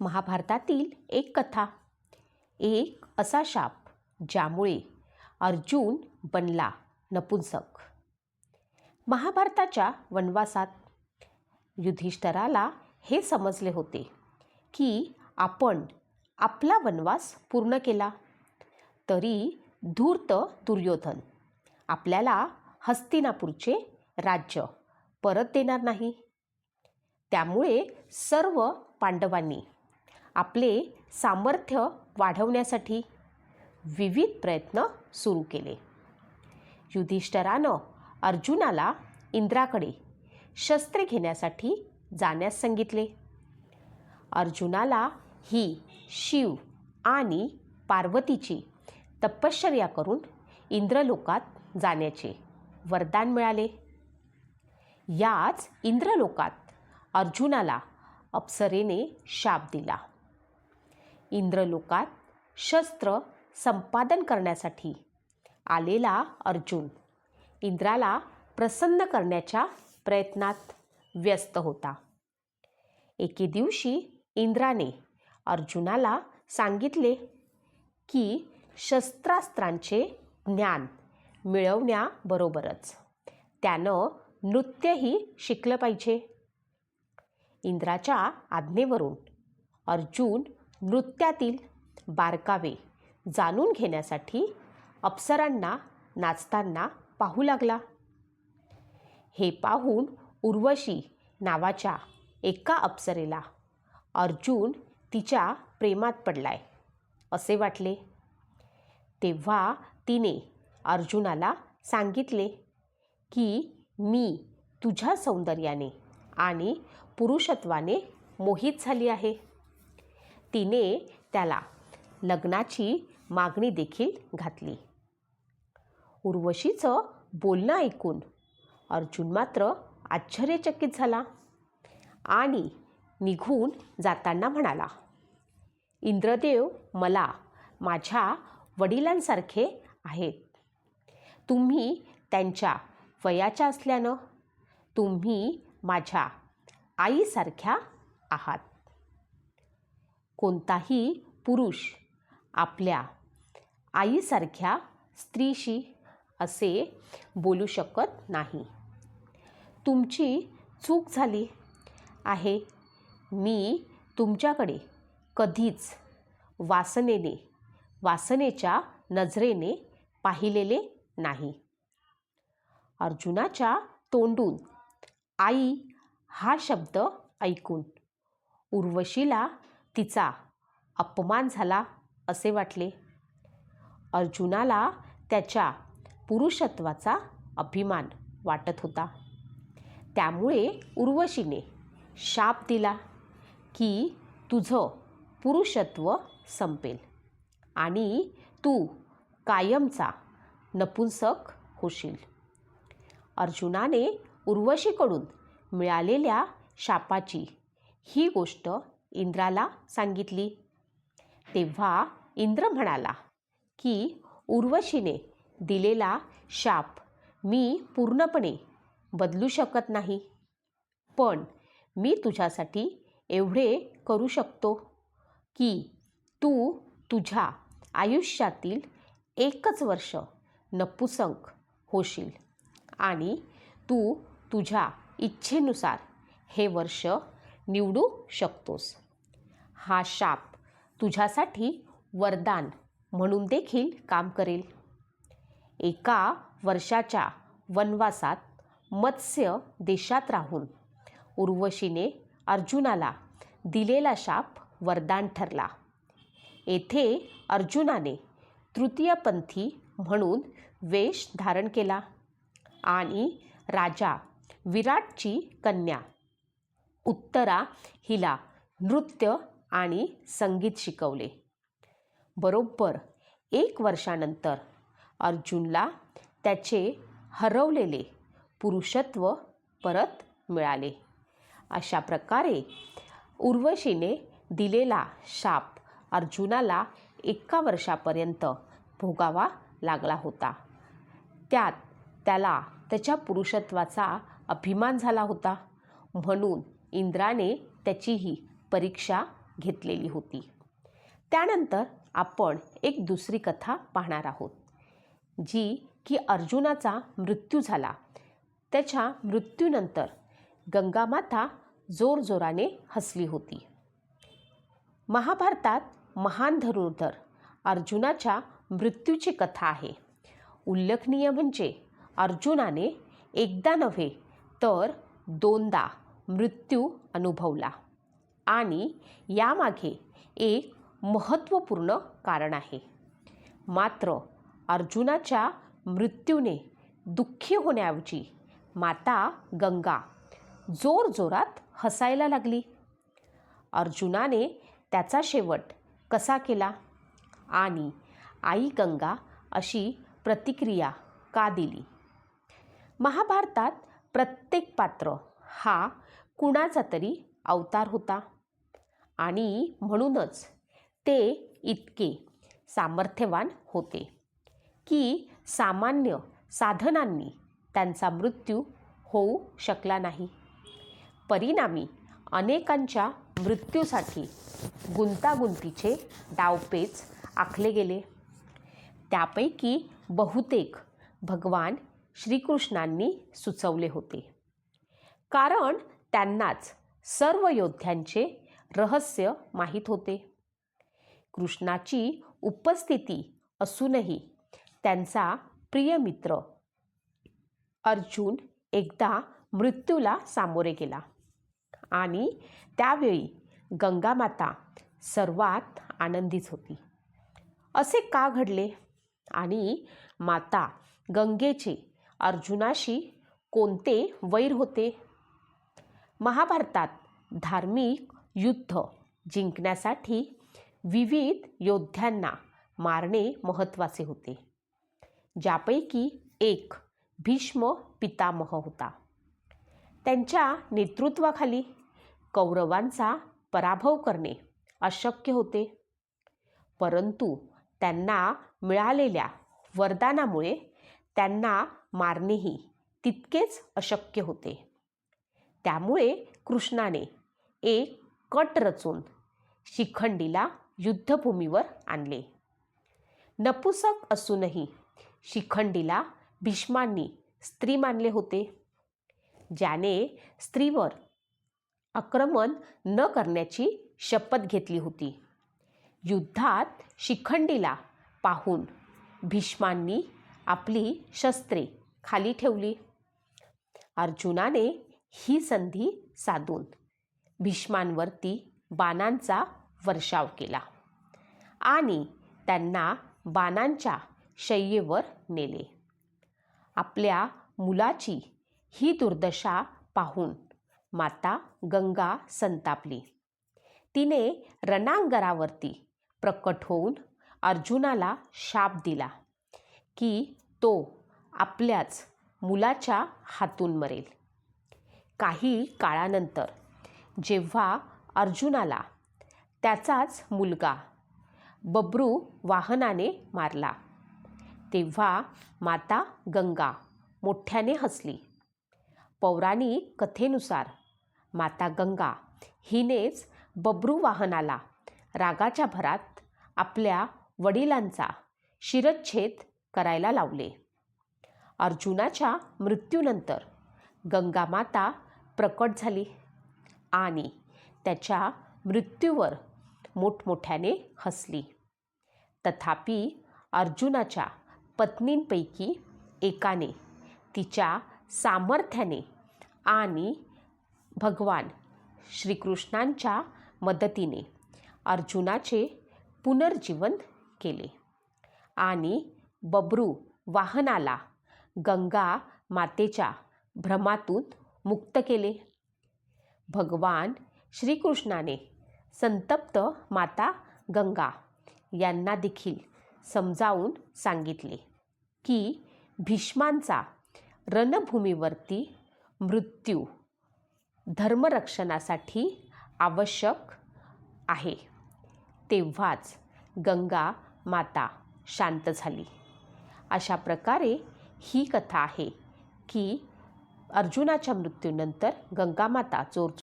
महाभारतातील एक कथा. एक असा शाप ज्यामुळे अर्जुन बनला नपुंसक. महाभारताच्या वनवासात युधिष्ठराला हे समजले होते की आपण आपला वनवास पूर्ण केला. तरी धूर्त दुर्योधन आपल्याला हस्तिनापूरचे राज्य परत देणार नाही. त्यामुळे सर्व पांडवांनी आपले सामर्थ्य वाढवण्यासाठी विविध प्रयत्न सुरू केले. युधिष्ठरानं अर्जुनाला इंद्राकडे शस्त्रे घेण्यासाठी जाण्यास सांगितले. अर्जुनाला ही शिव आणि पार्वतीची तपश्चर्या करून इंद्रलोकात जाण्याचे वरदान मिळाले. याच इंद्रलोकात अर्जुनाला अप्सरेने शाप दिला. इंद्रलोकात शस्त्र संपादन करण्यासाठी आलेला अर्जुन. इंद्राला प्रसन्न करण्याच्या प्रयत्नात व्यस्त होता. एके दिवशी इंद्राने अर्जुनाला सांगितले की शस्त्रास्त्रांचे ज्ञान मिळवण्याबरोबरच त्यानं नृत्यही शिकलं पाहिजे. इंद्राच्या आज्ञेवरून अर्जुन नृत्यातील बारकावे जाणून घेण्यासाठी अप्सरांना नाचताना पाहू लागला. हे पाहून उर्वशी नावाच्या एका अप्सरेला अर्जुन तिच्या प्रेमात पडलाय असे वाटले. तेव्हा तिने अर्जुनाला सांगितले की मी तुझ्या सौंदर्याने आणि पुरुषत्वाने मोहित झाली आहे. तिने त्याला लग्नाची मागणी देखील घातली. उर्वशीचं बोलणं ऐकून अर्जुन मात्र आश्चर्यचकित झाला आणि निघून जाताना म्हणाला इंद्रदेव मला माझ्या वडिलांसारखे आहेत. तुम्ही त्यांच्या वयाच्या असल्यानं तुम्ही माझ्या आईसारख्या आहात. कोणताही पुरुष आपल्या आईसारख्या स्त्रीशी असे बोलू शकत नाही. तुमची चूक झाली आहे. मी तुमच्याकडे कधीच वासनेने वासनेच्या नजरेने पाहिलेले नाही. अर्जुनाच्या तोंडून आई हा शब्द ऐकून उर्वशीला तिचा अपमान झाला असे वाटले. अर्जुनाला त्याच्या पुरुषत्वाचा अभिमान वाटत होता. त्यामुळे उर्वशीने शाप दिला की तुझं पुरुषत्व संपेल आणि तू कायमचा नपुंसक होशील. अर्जुनाने उर्वशीकडून मिळालेल्या शापाची ही गोष्ट इंद्राला सांगितली. तेव्हा इंद्र म्हणाला की उर्वशीने दिलेला शाप मी पूर्णपणे बदलू शकत नाही. पण मी तुझ्यासाठी एवढे करू शकतो की तू तुझ्या आयुष्यातील एकच वर्ष नपुसंक होशील आणि तू तुझ्या इच्छेनुसार हे वर्ष निवडू शकतोस. हा शाप तुझ्यासाठी वरदान म्हणून देखील काम करेल. एका वर्षाच्या वनवासात मत्स्य देशात राहून उर्वशीने अर्जुनाला दिलेला शाप वरदान ठरला. येथे अर्जुनाने तृतीयपंथी म्हणून वेश धारण केला आणि राजा विराटची कन्या उत्तरा हिला नृत्य आणि संगीत शिकवले. बरोबर एक वर्षानंतर अर्जुनला त्याचे हरवलेले पुरुषत्व परत मिळाले. अशा प्रकारे उर्वशीने दिलेला शाप अर्जुनाला एका वर्षापर्यंत भोगावा लागला होता. त्यात त्याला त्याच्या पुरुषत्वाचा अभिमान झाला होता. म्हणून इंद्राने त्याचीही परीक्षा घेतलेली होती. त्यानंतर आपण एक दुसरी कथा पाहणार आहोत जी की अर्जुनाचा मृत्यू झाला. त्याच्या मृत्यूनंतर गंगामाता जोरजोराने हसली होती. महाभारतात महान धनुर्धर अर्जुनाच्या मृत्यूची कथा आहे. उल्लेखनीय म्हणजे अर्जुनाने एकदा नव्हे तर दोनदा मृत्यू अनुभवला. आणि यामागे एक महत्त्वपूर्ण कारण आहे. मात्र अर्जुनाच्या मृत्यूने दुःखी होण्याऐवजी माता गंगा जोरजोरात हसायला लागली. अर्जुनाने त्याचा शेवट कसा केला? आणि आई गंगा अशी प्रतिक्रिया का दिली? महाभारतात प्रत्येक पात्र हा कुणाचा तरी अवतार होता. आणि म्हणूनच ते इतके सामर्थ्यवान होते की सामान्य साधनांनी त्यांचा मृत्यू होऊ शकला नाही. परिणामी अनेकांच्या मृत्यूसाठी गुंतागुंतीचे डावपेच आखले गेले. त्यापैकी बहुतेक भगवान श्रीकृष्णांनी सुचवले होते. कारण त्यांनाच सर्व योद्ध्यांचे रहस्य माहीत होते. कृष्णाची उपस्थिती असूनही त्यांचा प्रिय मित्र अर्जुन एकदा मृत्यूला सामोरे गेला आणि त्यावेळी गंगामाता सर्वात आनंदीच होती. असे का घडले? आणि माता गंगेचे अर्जुनाशी कोणते वैर होते? महाभारतात धार्मिक युद्ध जिंकण्यासाठी विविध योद्ध्यांना मारणे महत्त्वाचे होते. ज्यापैकी एक भीष्म पितामह होता. त्यांच्या नेतृत्वाखाली कौरवांचा पराभव करणे अशक्य होते. परंतु त्यांना मिळालेल्या वरदानामुळे त्यांना मारणेही तितकेच अशक्य होते. त्यामुळे कृष्णाने एक कट रचून शिखंडीला युद्धभूमीवर आणले. नपुसक असूनही शिखंडीला भीष्मांनी स्त्री मानले होते ज्याने स्त्रीवर आक्रमण न करण्याची शपथ घेतली होती. युद्धात शिखंडीला पाहून भीष्मांनी आपली शस्त्रे खाली ठेवली. अर्जुनाने ही संधी साधून भीष्मांवरती बाणांचा वर्षाव केला आणि त्यांना बाणांच्या शय्येवर नेले. आपल्या मुलाची ही दुर्दशा पाहून माता गंगा संतापली. तिने रणांगरावरती प्रकट होऊन अर्जुनाला शाप दिला की तो आपल्याच मुलाच्या हातून मरेल. काही काळानंतर जेव्हा अर्जुनाला त्याचाच मुलगा बब्रू वाहनाने मारला तेव्हा माता गंगा मोठ्याने हसली. पौराणिक कथेनुसार माता गंगा हिनेच बब्रू वाहनाला रागाच्या भरात आपल्या वडिलांचा शिरच्छेद करायला लावले. अर्जुनाच्या मृत्यूनंतर गंगामाता प्रकट झाली. आणि त्याच्या मृत्यूवर मोठमोठ्याने हसली. तथापि अर्जुनाच्या पत्नींपैकी एकाने तिच्या सामर्थ्याने आणि भगवान श्रीकृष्णांच्या मदतीने अर्जुनाचे पुनर्जीवन केले आणि बबरू वाहनाला गंगा मातेच्या भ्रमातून मुक्त केले. भगवान श्रीकृष्णाने संतप्त माता गंगा यांना देखील समजावून सांगितले की भीष्मांचा रणभूमीवरती मृत्यू धर्मरक्षणासाठी आवश्यक आहे. तेव्हाच गंगा माता शांत झाली. अशा प्रकारे ही कथा आहे की अर्जुनाच्या मृत्यूनंतर गंगामाता चोर